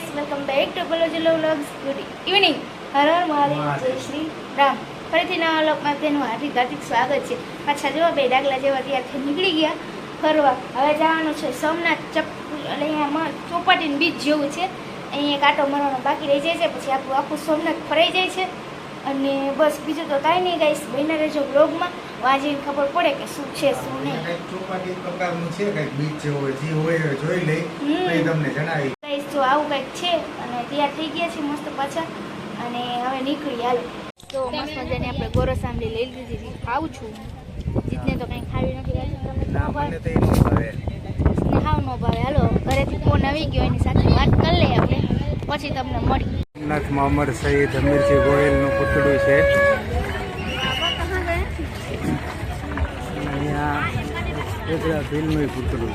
Guys welcome back to Bolojilo vlogs good evening Har Har Mahadev જય શ્રી રામ ફરીથી નવા વ્લોગમાં તેનું હાર્દિક હાર્દિક સ્વાગત છે. પાછા જેવા બે ડાગલા જેવા ત્યારથી નીકળી ગયા ફરવા. હવે જવાનું છે સોમનાથ ચપ્પુ એટલે અહીંયા ચોપાટીનું બીચ જેવું છે. અહીંયા કાંટો મરવાનો બાકી રહી જાય છે. પછી આપણું આખું સોમનાથ ફરાઈ જાય છે. અને બસ બીજું તો કાંઈ નહીં ગાઈસ બહેના રહેજો બ્લોગમાં આજે ખબર પડે કે શું છે શું નહીં. ચોપાટી પ્રકારનું છે કંઈક બીચ જેવું હોય જે હોય જોઈ લઈ. તમને જણાવી જો આવું કંઈક છે અને તૈયાર થઈ ગયા છે મસ્ત પાછા અને હવે નીકળી હાલો. તો મસ્ત મજાની આપણે ગોરો સાંભળી લઈ લીધી હતી. ખાવું છું જીતને તો કંઈ ખાવી નથી ને હાવ નો ભાવે. હાલો ઘરેથી ફોન આવી ગયો એની સાથે વાત કરી લઈએ આપણે. પછી તમને મળી. સોમનાથમાં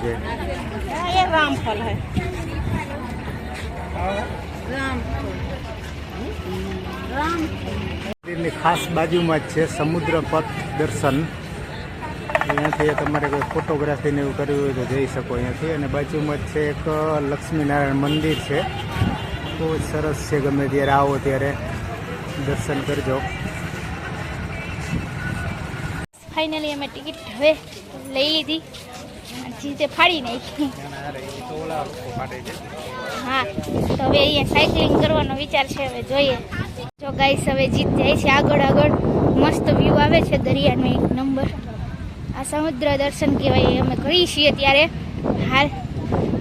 છે. રામફળ હે. મંદિરની ખાસ બાજુમાં જ છે સમુદ્ર પથ દર્શન. અહીંયાથી તમારે કોઈ ફોટોગ્રાફી ને એવું કરવી હોય તો જઈ શકો અહીંયાથી. અને બાજુમાં જ છે એક લક્ષ્મીનારાયણ મંદિર છે. બહુ જ સરસ છે ગમે ત્યારે આવો ત્યારે દર્શન કરજો. ફાઇનલી અમે ટિકિટ હવે લઈ લીધી. જીતે ફાડી નાખી. હા, તો હવે અહીંયા સાયકલિંગ કરવાનો વિચાર છે, હવે જોઈએ. જો ગાઈસ હવે જીત જાય છે આગળ આગળ. મસ્ત વ્યૂ આવે છે દરિયાનો એક નંબર આ સમુદ્ર દર્શન કહેવાય અમે કરીએ છીએ ત્યારે. હાલ,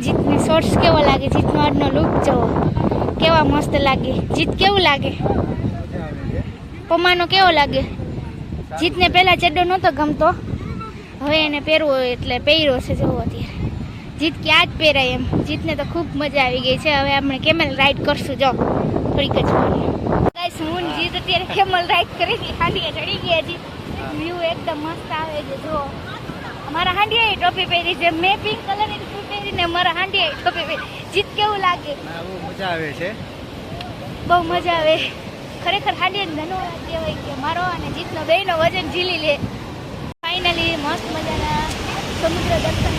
જીતની શોર્ટ્સ કેવો લાગે? જીતનો આજનો લુક જોવો કેવા મસ્ત લાગે? જીત કેવું લાગે? પમાનો કેવો લાગે? જીતને પહેલાં ચડ્ડો નહોતો ગમતો. હવે એને પહેરવો એટલે પહેર્યો છે જોવો અત્યારે. જીત ક્યાં જ પહેરાય એમ. જીતને તો ખૂબ મજા આવી ગઈ છે. હવે આપણે કેમેલ રાઈડ કરશું. જો થોડીક જ ગાઈસ હું જીત અત્યારે કેમલ રાઈડ કરી હતી. હાંડીએ ચડી ગયા જીત વ્યૂ એકદમ મસ્ત આવે છે. જો મારા હાંડીએ ટોપી પહેરી છે. મેં પિંક કલરની ટોપી પહેરીને મારા હાંડીએ ટોપી પહેરી. જીત કેવું લાગે? બહુ મજા આવે છે. બહુ મજા આવે. ખરેખર હાંડીએ ધન્યવાદ કહેવાય કે મારો અને જીતનો બેયનો વજન ઝીલી લે. ફાઇનલી મસ્ત મજાના સમુદ્ર દર્શન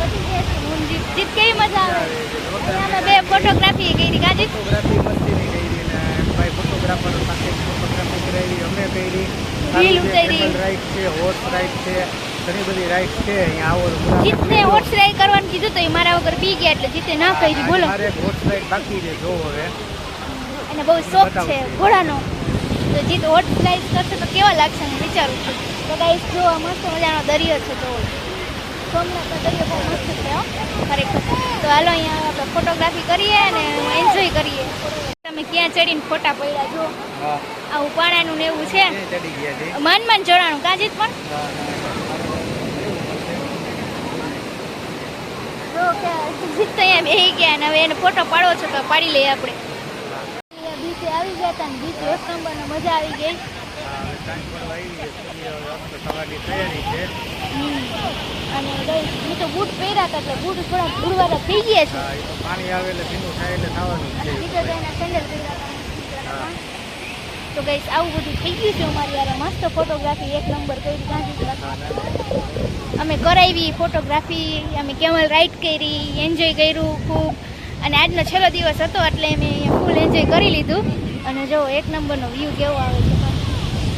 જીત કેવી મજા આવે? અમે બે ફોટોગ્રાફી કરી કા ફોટોગ્રાફી મસ્તીની કરી ને ભાઈ ફોટોગ્રાફર સાથે ફોટોગ્રાફી કરાવી અમે કરી. Reel ઉતારી. રાઈડ છે હોર્સ રાઈડ છે ઘણી બધી રાઈડ છે અહીંયા આવો જીતને હોર્સ રાઈડ કરવાનું કીધું તો એ મારા વગર પી ગયા એટલે જીતે ના કરી બોલો. મારે હોર્સ રાઈડ બાકી છે જો હવે. અને બહુ શોખ છે ઘોડાનો. તો જીત હોર્સ રાઈડ કરશે તો કેવા લાગશે હું વિચારું છું. તો ગાઈસ જો આ મસ્ત મજાનો દરિયો છે તો સોમનાથનો દરિયો બહુ મસ્ત છે હો ખરેખર. તો હાલો અહીંયા આપણે ફોટોગ્રાફી કરીએ અને એન્જોય કરીએ. તમે ક્યાં ચડીને ફોટા પડ્યા જો આવું પાણાનું ને એવું છે. માન માન ચડાણું કાજીત પણ? જીત તો અહીંયા બેસી ગયા ને હવે એને ફોટો પાડવો છે તો પાડી લઈએ આપણે. બીચે આવી ગયા હતા બીચ એક નંબરનો મજા આવી ગઈ સવારની તૈયારી છે હમ. અને મેં તો બૂટ પહેર્યા હતા એટલે બૂટ થોડા ધૂળવાળા થઈ ગયા છે તો એના આવું બધું થઈ ગયું છે મસ્ત ફોટોગ્રાફી એક નંબર કરી ગાંધી અમે કરાવી ફોટોગ્રાફી અમે કેમલ રાઈડ કરી એન્જોય કર્યું ખૂબ અને આજનો છેલ્લો દિવસ હતો એટલે અમે ફૂલ એન્જોય કરી લીધું અને જો એક નંબરનો વ્યૂ કેવો આવે છે? હું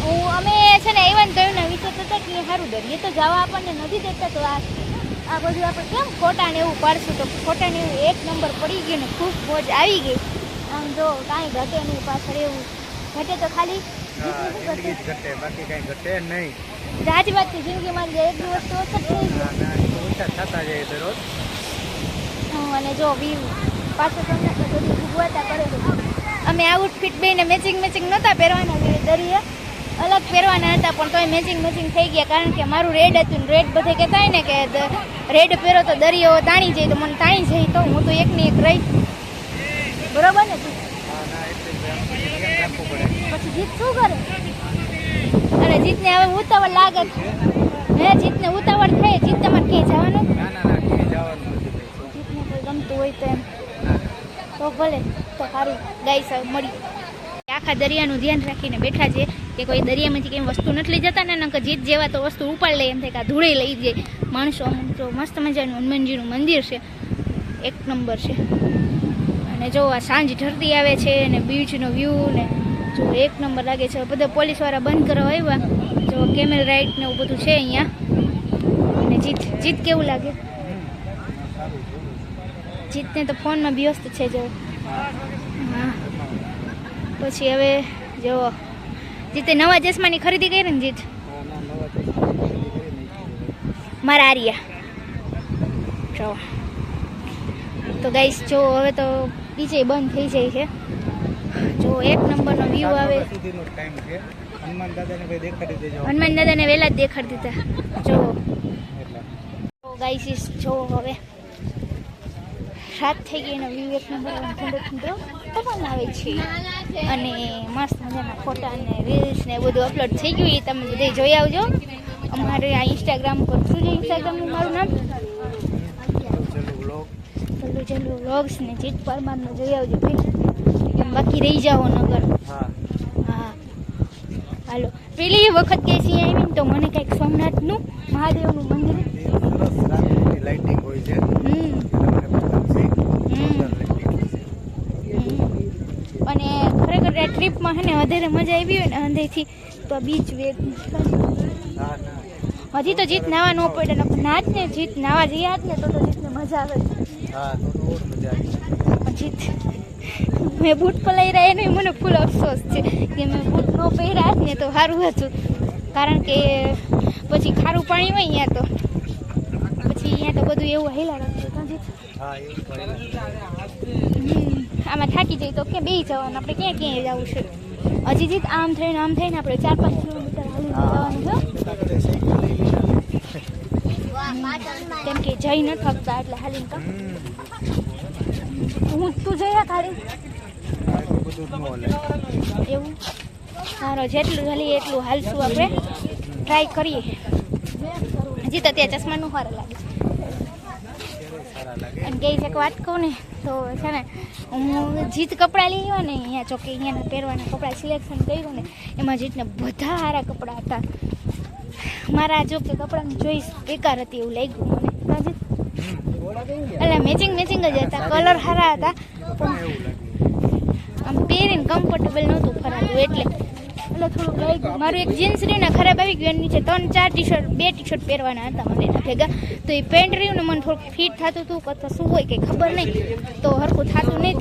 અમે છે ને એવન કહ્યું ને વિચારતા હતા કે સારું દરિયે તો જવા આપણને નથી દેતા તો આ આ બધું આપણે કેમ ખોટાને એવું પાડશું? તો ખોટા ને એવું એક નંબર પડી ગયું ને ખૂબ મોજ આવી ગઈ. આમ જો કાંઈ ઘટે નહીં પાછળ એવું. ઘટે તો ખાલી. હા ઘટે? બાકી કાંઈ ઘટે નહીં. રાજવાતની જિંદગી મારી જાય એક દિવસ તો ઓછા થતા જાય દરરોજ અને જો વ્યૂ પાછળ તમને બધી ભૂગવાતા કરેલું અમે આઉટફિટ બેને મેચિંગ મેચિંગ નહોતા પહેરવાના દરિયે. અલગ પહેરવાના હતા પણ તોય મેચિંગ મેચિંગ થઈ ગયા. કારણ કે મારું રેડ હતું રેડ બધે કહેતા ને કે રેડ પહેરો તો દરિયો તાણી જાય તો મને તાણી જાય તો હું તો એકની એક રહી. બરોબર ને પછી જીત શું કરે? અને જીતને હવે ઉતાવળ લાગે હે જીતને ઉતાવળ થઈ જીત તમારે ક્યાંય જવાનું જીતને કોઈ ગમતું હોય તો એમ. તો ભલે તો સારું. ગાઈ સાહેબ મળી. આખા દરિયાનું ધ્યાન રાખીને બેઠા છે કે કોઈ દરિયામાંથી કંઈ વસ્તુ નથી લઈ જતા ને નકર જીત જેવા તો વસ્તુ ઉપાડ લે એમ થાય કે આ ધૂળે લઈ જાય. માણસો અમુક તો મસ્ત મજાનું હનુમાનજીનું મંદિર છે. એક નંબર છે. અને જો આ સાંજ ઢળતી આવે છે અને બીચનો વ્યૂ ને જો એક નંબર લાગે છે. બધા પોલીસવાળા બંધ કરવા આવ્યા. જો કેમેલ રાઇટ ને એવું બધું છે અહીંયા. અને જીત જીત કેવું લાગે? જીતને તો ફોનમાં વ્યસ્ત છે જો. હા. પછી હવે જો જીતે નવા ચશ્માની ખરીદી કરી ને જીત? મારા આર્યા. જો. તો ગાઈસ જો હવે તો બીજે બંધ થઈ જાય છે. જો એક નંબરનો વ્યૂ આવે. હનુમાન દાદાને વહેલા જ દેખાડી દીધા. જો. તો જો હવે રાત થઈ ગઈ એનો વ્યૂ એક નંબર ઠંડો ઠંડો આવે છે. અને મસ્ત મજાના ફોટા અને રીલ્સ ને બધું અપલોડ થઈ ગયું એ તમે બધે જોઈ આવજો. અમારે આ ઇન્સ્ટાગ્રામ પર શું છે ઇન્સ્ટાગ્રામનું મારું નામ? ચલો બ્લોગ પેલું વ્લોગ્સ ને જીત પરમારનું જોઈ આવજો એમ બાકી રહી જાઓ નગર. હા. હાલો. પેલી વખત કે છીએ આવી ને તો મને કંઈક સોમનાથનું મહાદેવનું મંદિર. લાઇટિંગ હોય છે હમ તમને બતાવશે હમ. જોરદાર lighting છે. હમ. અને ખરેખર આ ટ્રીપમાં હે ને વધારે મજા આવી હોય ને અંધેથી, તો બીચ વેગ હજી તો જીત નાવા ન પડે ને જ ને જીત નાવા રહ્યા જ ને, તો તો જીતને મજા આવે. જીત. મેં બૂટ પલાઈ રહ્યા એનો, મને ફૂલ અફસોસ છે કે મેં બૂટ ન પહેર્યા જ ને, તો સારું હતું. કારણ કે પછી ખારું પાણી હોય અહીંયા તો. પછી અહીંયા તો બધું એવું હેલા રાખતું હા. આમાં થાકી જઈએ તો ક્યાં બે જવાનું? આપણે ક્યાં ક્યાંય જવું છે? હજી જીત આમ થઈને આમ થઈને આપણે ચાર પાંચ કિલોમીટર હાલીને જવાનું છે. કેમ કે જઈ ન થકતા એટલે હાલીને તો. હું તું જઈ ખાલી. ન હાલે. એવું? સારો જેટલું હાલી એટલું હાલશું આપણે. ટ્રાય કરીએ. હજી તો ત્યાં ચશ્માનું સારા લાગે. અને ગઈ એક વાત કહું ને તો છે ને હું જીત કપડાં લઈ આવ્યા ને, અહીંયા ચોકે અહીંયાના પહેરવાના કપડાં સિલેક્શન કર્યું ને, એમાં જીતને બધા સારા કપડાં હતા. મારા જો કે કપડાં જોઈશ બેકાર હતી એવું લાગ્યું મને. એટલે મેચિંગ મેચિંગ જ હતા કલર સારા હતા, પણ આમ પહેરીને કમ્ફર્ટેબલ નહોતું ફરાતું એટલે એટલે થોડું લઈ ગયું મારું એક જીન્સ રહ્યું ને, ખરાબ આવી ગયું, એની નીચે ત્રણ, ચાર ટી શર્ટ બે ટી શર્ટ પહેરવાના હતા મને ભેગા. તો એ પેન્ટ રહ્યું ને, મને થોડુંક ફિટ થતું હતું અથવા શું હોય કંઈ ખબર નહીં. તો હરખું થતું નહીં.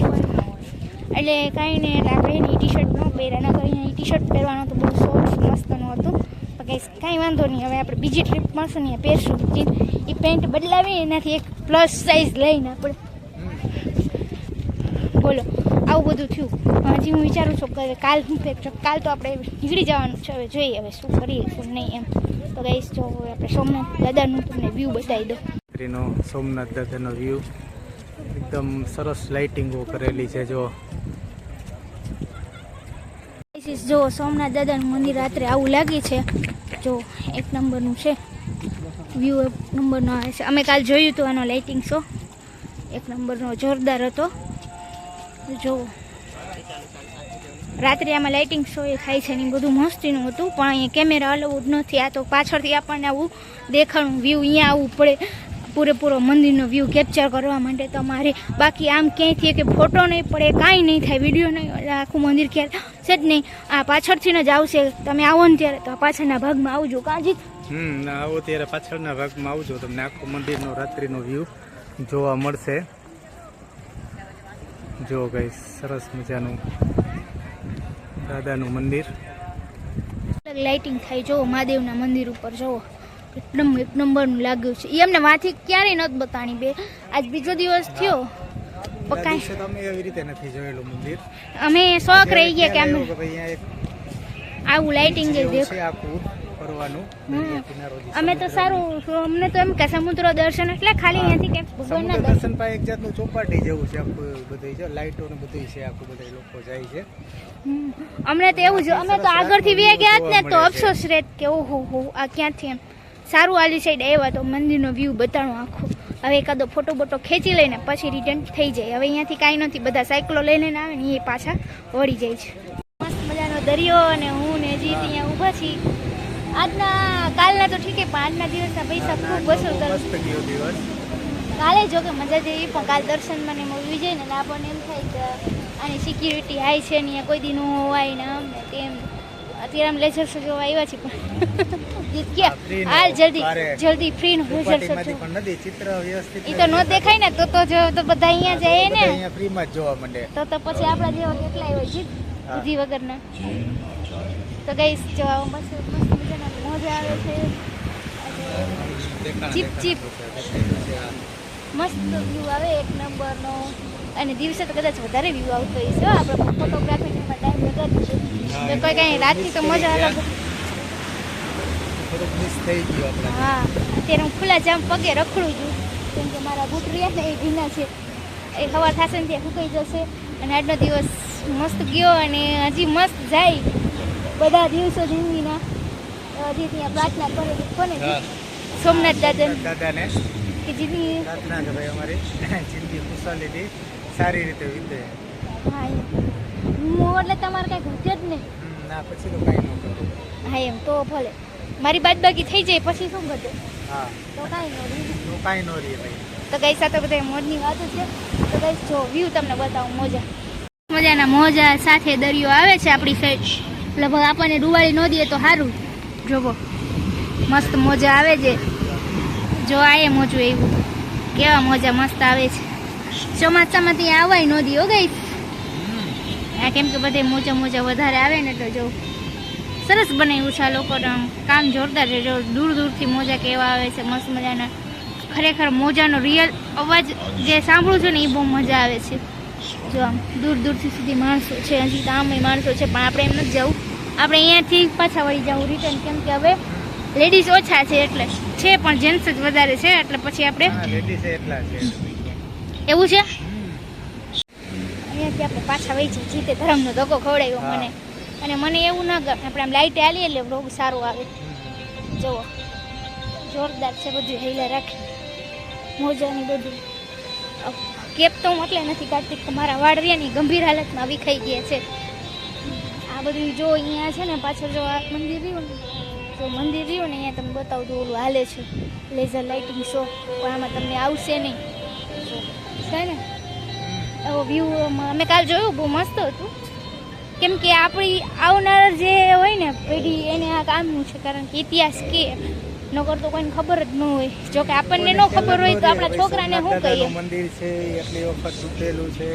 એટલે કાંઈ નહીં, એટલે આપણે એની ટી શર્ટ ન પહેર્યા. નકર અહીંયા ટી શર્ટ પહેરવાનો તો બહુ સોફ્ટ મસ્તનું હતું. તો કંઈ, કાંઈ વાંધો નહીં, હવે આપણે બીજી ટ્રીપ મળશું ને પહેરશું. એ પેન્ટ બદલાવી, એનાથી એક પ્લસ સાઇઝ લઈને આપણે બોલો. આવું બધું થયું. હજી હું વિચારું છું કે કાલ હું કાલ તો આપણે નીકળી જવાનું છે. હવે જોઈએ હવે શું કરીએ શું નહીં એમ. તો ગઈશ જો આપણે સોમનાથ દાદાનું તમને વ્યૂ બતાવી દો રાત્રિનો સોમનાથ દાદાનો વ્યૂ એકદમ સરસ લાઇટિંગો કરેલી છે જો. જો સોમનાથ દાદાનું મંદિર રાત્રે આવું લાગે છે. જો એક નંબરનું છે. વ્યૂ એક નંબરનો આવે છે. અમે કાલ જોયું હતું આનો લાઇટિંગ શો એક નંબરનો જોરદાર હતો. જો, રાત્રે આમાં લાઇટિંગ શો એ થાય છે ને બધું મસ્તીનું હતું, પણ અહીંયા કેમેરા અલાઉડ નથી. આ તો પાછળથી આપણને આવું દેખાણું વ્યૂ અહીંયા આવવું પડે. પૂરેપૂરો મંદિરનો વ્યૂ કેપ્ચર કરવા માટે તમારે બાકી આમ ક્યાંયથી કે ફોટો નહીં પડે, કાંઈ નહીં થાય વીડિયો નહીં આખું મંદિર ક્યારે છે જ નહીં. આ પાછળથી જ આવશે. તમે આવો ને ત્યારે તો પાછળના ભાગમાં આવજો કાજી હમ, આવો ત્યારે પાછળના ભાગમાં આવજો, તમને આખું મંદિરનો રાત્રિનો વ્યૂ જોવા મળશે. જો ગઈ સરસ મજાનું દાદાનું મંદિર. લાઇટિંગ થાય. જો મહાદેવના મંદિર ઉપર જુઓ. એકદમ એક નંબરનું લાગ્યું છે. એ અમને વાથી ક્યારેય નથી બતાણી બે. આજ બીજો દિવસ થયો. પકાય. એવી રીતે નથી જોયેલું મંદિર. અમે શોખ રહી ગયા કે અમે આવું લાઇટિંગ જ દેખ આખું. ફરવાનું અમે તો સારું અમને તો એમ કે સમુદ્ર દર્શન એટલે ખાલી અહીંયાથી કે ભગવાનના દર્શન. પાસે એક જાતનું ચોપાટી જેવું છે આખું બધું છે લાઈટો ને બધું છે આખું બધા લોકો જાય છે. અમને તો એવું છે અમે તો આગળથી વે ગયા ને તો અફસોસ રહેત કે ઓહો હો આ ક્યાંથી એમ? સારું આલી સાઈડ આવ્યા તો મંદિરનો વ્યૂ બતાણો આખો. હવે એકાદો ફોટો બોટો ખેંચી લઈને પછી રિટર્ન થઈ જાય. હવે અહીંયાથી કાંઈ નથી બધા સાયકલો લઈ લઈને આવે ને એ પાછા વળી જાય છે. મસ્ત મજાનો દરિયો અને હું ને જીત અહીંયા ઊભા છીએ. આજના કાલના તો ઠીક પણ આજના દિવસના પૈસા ખૂબ બહુ કરું કાલે જો કે મજા જેવી પણ કાલ દર્શનમાં ને મૂવી જઈએ ને આપણને એમ થાય કે આની સિક્યુરિટી હાઈ છે ને કોઈ દી ન હોવાય ને આમ ને તેમ. અત્યારે આમ લેઝર શો જોવા આવ્યા છે પણ નો હાલ જલ્દી જલ્દી ફ્રી નું લેઝર શો એ તો ન દેખાય ને તો તો જો તો બધા અહીંયા જાય ને. ફ્રી માં જોવા મળે તો તો પછી આપણા જેવા કેટલા હોય જીત બુદ્ધિ વગરના. તો ગઈશ જો મસ્ત મસ્ત મજાના મોજા આવે છે. Chip chip. મસ્ત વ્યૂ આવે એક નંબરનો. અને દિવસે તો કદાચ વધારે વ્યૂ આવતો હોય છે હો. આપણે ફોટોગ્રાફીમાં ટાઈમ લગાડ્યું છે કોઈ કાંઈ રાતની તો મજા અલગ. હા અત્યારે હું ખુલ્લા જામ પગે રખડું છું. કેમ કે મારા બૂટ રહ્યા ને એ ભીના છે. એ હવા થશે ને ત્યાં સુકાઈ જશે. અને આજનો દિવસ મસ્ત ગયો અને હજી મસ્ત જાય બધા દિવસો જિંદગીના. હજી ત્યાં પ્રાર્થના કરે કોને? સોમનાથ દાદા દાદાને. કે જિંદગી પ્રાર્થના કે ભાઈ અમારી. જિંદગી ખુશાલીથી સારી રીતે વીતે. હા હું એટલે તમારે કાંઈ ઘટે જ નહીં. ના પછી તો કાંઈ ન કરું હા એમ. તો ભલે. મારી બાદ બાકી થઈ જાય પછી શું ઘટે હા. તો કાંઈ ન રહી. તો કાંઈ ન રહી ભાઈ. તો ગઈ સાથે બધા મોજની વાતો છે. તો ગઈ જો વ્યૂ તમને બતાવું મોજા. મજાના મોજા સાથે દરિયો આવે છે આપણી સાઈડ લગભગ આપણને ડુવાળી ન દે તો સારું જોવો. મસ્ત મોજા આવે છે. જો આએ મોજું એવું કેવા મોજા મસ્ત આવે છે. ચોમાસામાં ત્યાં આવાય નદી હો ગઈ આ કેમ કે બધે મોજા મોજા વધારે આવે ને તો જો. સરસ બનાવ્યું છે આ લોકોનું કામ જોરદાર છે. જો દૂર દૂરથી મોજા કેવા આવે છે, મસ્ત મજાના. ખરેખર મોજાનો રિયલ અવાજ જે સાંભળું છું ને એ બહુ મજા આવે છે. જો આમ દૂર દૂરથી સુધી માણસો છે હજી તો આમે માણસો છે પણ આપણે એમ નથી જવું. આપણે અહીંયાથી પાછા વળી જવું રિટર્ન કેમ કે હવે લેડીઝ ઓછા છે એટલે છે પણ જેન્ટ્સ જ વધારે છે એટલે પછી આપણે એવું છે? અહીંયાથી આપણે પાછા વહી જઈએ જીતે ધર્મનો ધક્કો ખવડાવ્યો મને. અને મને એવું ના ગમે આપણે આમ લાઇટે આલીએ એટલે રોગ સારો આવે. જુઓ જોરદાર છે બધું હેલા રાખે. મોજાની બધું. કેપ તો હું એટલે નથી કાઢતી કે મારા વાળ રહ્યા ને ગંભીર હાલતમાં વિખાઈ ગયા છે. આ બધું જો અહીંયા છે ને, પાછળ જો આ મંદિર રહ્યું ને, જો મંદિર રહ્યું ને, અહીંયા તમને બતાવું તો ઓલું હાલે છે. લેઝર લાઇટિંગ શો પણ આમાં તમને આવશે નહીં. છે ને? એવો વ્યૂ અમે કાલ જોયું, બહુ મસ્ત હતું. કેમ કે આપણી આવનાર જે હોય ને પેઢી, એને આ કામનું છે, કારણ કે ઇતિહાસ કે નકર તો કોઈને ખબર જ ન હોય. જો કે આપણને ન ખબર હોય તો આપણા છોકરાને શું કહીએ? મંદિર છે એટલી વખત તૂટેલું છે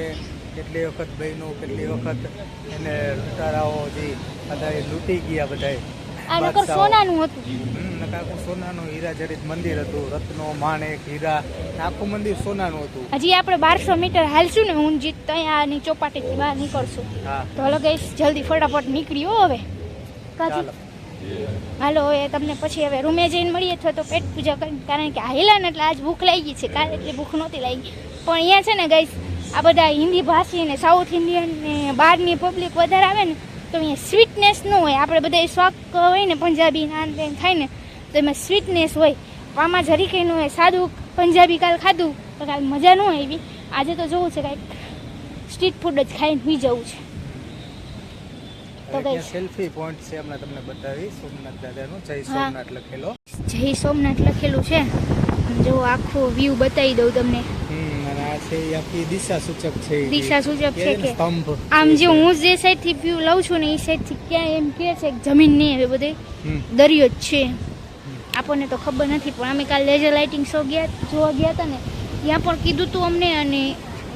કેટલી વખત બહેનો કેટલી વખત એને લૂંટારાઓ જે બધા લૂંટી ગયા બધા આ નગર સોનાનું હતું. આખું સોનાનું હીરા જડિત મંદિર હતું. રત્નો માણેક હીરા આખું મંદિર સોનાનું હતું. હજી આપણે બારસો મીટર હાલશું ને હું જીત ત્યાંની ચોપાટીથી બહાર નીકળશું. તો હલો ગઈશ જલ્દી ફટાફટ નીકળ્યો હવે. કાજી હાલો, એ તમને પછી હવે રૂમે જઈને મળીએ અથવા તો પેટ પૂજા કરીને, કારણ કે હાઈલા ને એટલે આજ ભૂખ લાગી છે, કાલે એટલી ભૂખ નહોતી લાગી પણ અહીંયા છે ને ગઈશ આ બધા હિન્દી ભાષી ને સાઉથ ઇન્ડિયન ને બહારની પબ્લિક વધારે આવે ને, તો અહીંયા સ્વીટનેસ ન હોય. આપણે બધા શોખ હોય ને, પંજાબી નાન થાય ને, તો એમાં સ્વીટનેસ હોય. આમાં જરી કંઈ ન હોય, સાદું પંજાબી કાલ ખાધું, તો કાલ મજા ન આવી. આજે તો જોવું છે, કાંઈક સ્ટ્રીટ ફૂડ જ ખાઈને સુઈ જવું છે. તો હવે સેલ્ફી પોઈન્ટ છે હમણાં તમને બતાવી સોમનાથ દાદાનું. જય સોમનાથ લખેલો. જય સોમનાથ લખેલું છે. જો આખો વ્યૂ બતાવી દઉં તમને. અને આ છે આખી દિશા સૂચક છે દિશા સૂચક કે છે કે સ્તંભ આમ જે હું જે સાઈડથી વ્યૂ લઉં છું ને એ સાઈડથી ક્યાં એમ કે છે જમીન નહીં હવે બધે. દરિયો જ છે. આપણને તો ખબર નથી પણ અમે કાલે લેઝર લાઇટિંગ શો ગયા જોવા ગયા હતા ને ત્યાં પણ કીધું તું અમને અને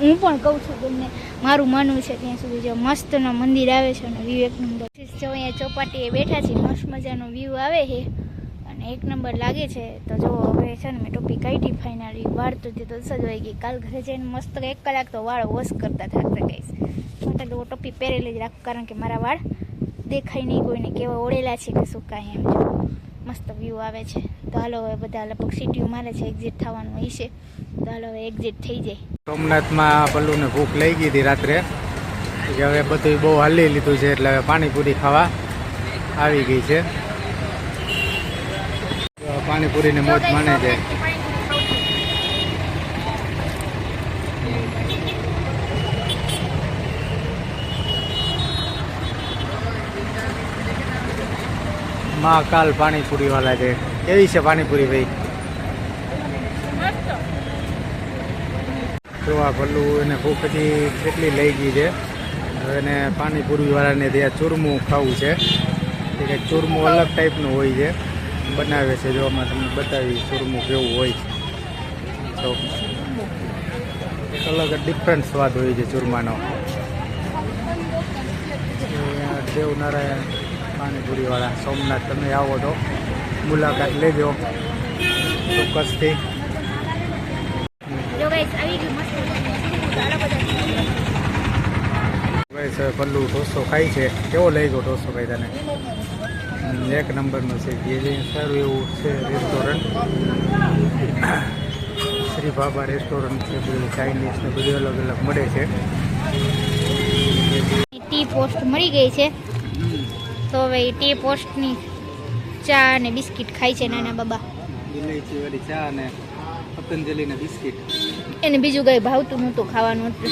હું પણ કહું છું તમને, મારું માનવું છે ત્યાં સુધી જો મસ્તનો મંદિર આવે છે અને વ્યૂ એક નંબર. જો અહીંયા ચોપાટીએ બેઠા છીએ, મસ્ત મજાનો વ્યૂ આવે છે. અને એક નંબર લાગે છે, તો જો હવે છે ને મેં ટોપી કાઢી ફાઇનલી વાળ તો જે તો સજવાઈ ગઈ. કાલ ઘરે જઈને મસ્ત એક કલાક તો વાળ વોશ કરતા થાકતા ગઈશ માટે તો ટોપી પહેરેલી જ રાખું, કારણ કે મારા વાળ દેખાય નહીં કોઈને, કેવા ઓળેલા છે કે શું કાંઈ એમ મસ્ત વ્યૂ આવે છે. તો હાલો હવે બધા લગભગ સીટીઓ મારે છે એક્ઝિટ થવાનું હોય હાલો હવે એક્ઝિટ થઈ જાય. સોમનાથમાં પલ્લુને ભૂખ લઈ ગઈ હતી રાત્રે. કે હવે બધું બહુ હાલી લીધું છે એટલે હવે પાણીપુરી ખાવા આવી ગઈ છે. પાણીપુરીની મોજ માને છે. મહાકાલ પાણીપુરી વાળા છે. કેવી છે પાણીપુરી ભાઈ? જો આ ભલ્લું એને ભૂખ પછી કેટલી લઈ ગઈ છે. એને પાણીપુરીવાળાને ત્યાં ચૂરમું ખાવું છે, એ કંઈક ચૂરમું અલગ ટાઈપનું હોય છે. બનાવે છે, જો આમાં તમને બતાવી ચૂરમું કેવું હોય છે. તો એક અલગ ડિફરન્ટ સ્વાદ હોય છે ચૂરમાનો. દેવનારાયણ પાણીપુરીવાળા, સોમનાથ તમે આવો તો મુલાકાત લેજો ચોક્કસથી. આવી ગયું મસ્ત ચાલો બધા ભાઈ પલ્લુ ઢોસો ખાય છે. કેવો લઈ ગયો ઢોસો ભાઈ તને? એક નંબરનો છે. જે સારું એવું છે રેસ્ટોરન્ટ શ્રી બાબા રેસ્ટોરન્ટ છે બધું ચાઇનીઝ ને બધું અલગ અલગ મળે છે. ટી પોસ્ટ મળી ગઈ છે. તો હવે ટી પોસ્ટની ચા અને બિસ્કિટ ખાય છે નાના બાબા. ઇલાયચી વાળી ચા અને પતંજલિના બિસ્કિટ. એને બીજું કંઈ ભાવતું નહોતું ખાવાનું એટલે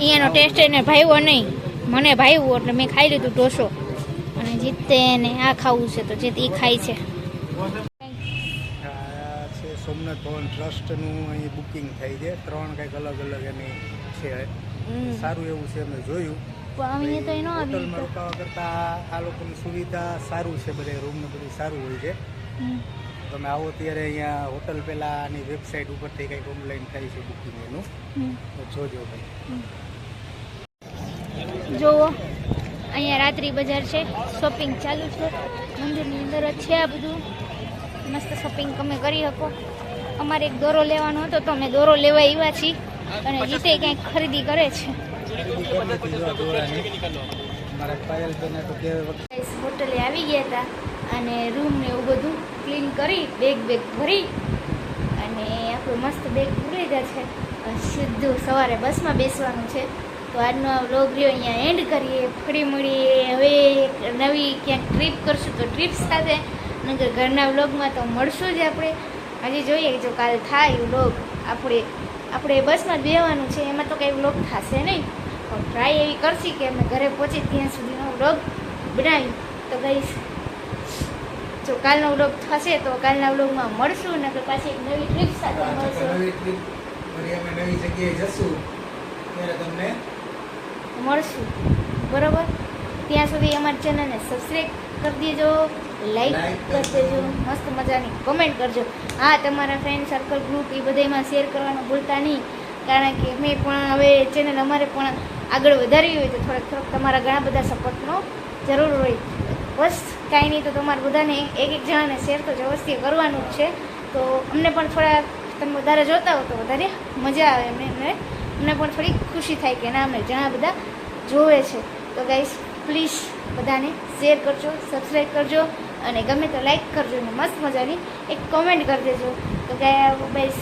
અહીંયાનો ટેસ્ટ એને ભાવ્યો નહીં. મને ભાવ્યું એટલે મેં ખાઈ લીધું ઢોસો. અને જીતે એને આ ખાવું છે તો જીત એ ખાય છે. સોમનાથ ભવન ટ્રસ્ટનું અહીં બુકિંગ થાય છે. ત્રણ કંઈક અલગ અલગ એની છે. સારું એવું છે મેં જોયું. હોટલમાં રોકાવા કરતાં આ લોકોની સુવિધા સારું છે બધે રૂમનું બધું સારું હોય છે. તમે આવો ત્યારે અહીંયા હોટલ પહેલાં આની વેબસાઇટ ઉપરથી કંઈક ઓનલાઈન થાય છે બુકિંગ એનું. તો જોજો ભાઈ. જુઓ અહીંયા રાત્રિ બજાર છે શોપિંગ ચાલુ છે મંદિરની અંદર જ છે આ બધું. મસ્ત શોપિંગ તમે કરી શકો. અમારે એક દોરો લેવાનો હતો તો અમે દોરો લેવા આવ્યા છીએ અને જીતે કંઈક ખરીદી કરે છે. હોટલે આવી ગયા હતા અને રૂમ ને એવું બધું ક્લીન કરી બેગ બેગ ભરી અને આપણું મસ્ત બેગ પૂરી ગયા છે. સીધું સવારે બસમાં બેસવાનું છે. તો આજનો આ વ્લોગ રહ્યો અહીંયા એન્ડ કરીએ. ફરી મળીએ. હવે નવી ક્યાંક ટ્રીપ કરશું તો ટ્રીપ સાથે. નગર ઘરના વ્લોગમાં તો મળશું જ આપણે. હજી જોઈએ જો કાલ થાય વ્લોગ આપણે આપણે બસમાં બેવાનું છે. એમાં તો કંઈ વ્લોગ થશે નહીં. પણ ટ્રાય એવી કરશી કે અમે ઘરે પહોંચી ત્યાં સુધીનો વ્લોગ બનાવી. તો ગઈશ જો કાલનો વ્લોગ થશે તો કાલના વ્લોગમાં મળશું. નકર પાછી એક નવી ટ્રીપ સાથે મળશું. નવી ટ્રીપ નવી જગ્યાએ જશું. ત્યારે તમને મળશું. બરાબર? ત્યાં સુધી અમારી ચેનલને સબસ્ક્રાઈબ કરી દેજો લાઈક કરી દેજો મસ્ત મજાની કોમેન્ટ કરજો. હા તમારા ફ્રેન્ડ સર્કલ ગ્રુપ એ બધામાં શેર કરવાનું ભૂલતા નહીં. કારણ કે મેં પણ હવે ચેનલ અમારે પણ આગળ વધારવી હોય તો થોડાક થોડોક તમારા ઘણા બધા સપોર્ટનો જરૂર હોય. બસ કાંઈ નહીં તો તમારે બધાને એક એક જણાને શેર તો વ્યવસ્થિત કરવાનું જ છે. તો અમને પણ થોડા તમે વધારે જોતા હો તો વધારે મજા આવે અમને અમને પણ થોડી ખુશી થાય કે ના અમને ઘણા બધા જોવે છે. તો ગાઈસ પ્લીઝ બધાને શેર કરજો સબસ્ક્રાઈબ કરજો અને ગમે તો લાઈક કરજો અને મસ્ત મજાની એક કોમેન્ટ કરી દેજો. તો ગયા બસ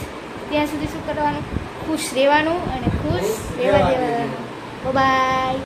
ત્યાં સુધી શું કરવાનું? ખુશ રહેવાનું અને ખુશ રહેવા દેવાનું. બાય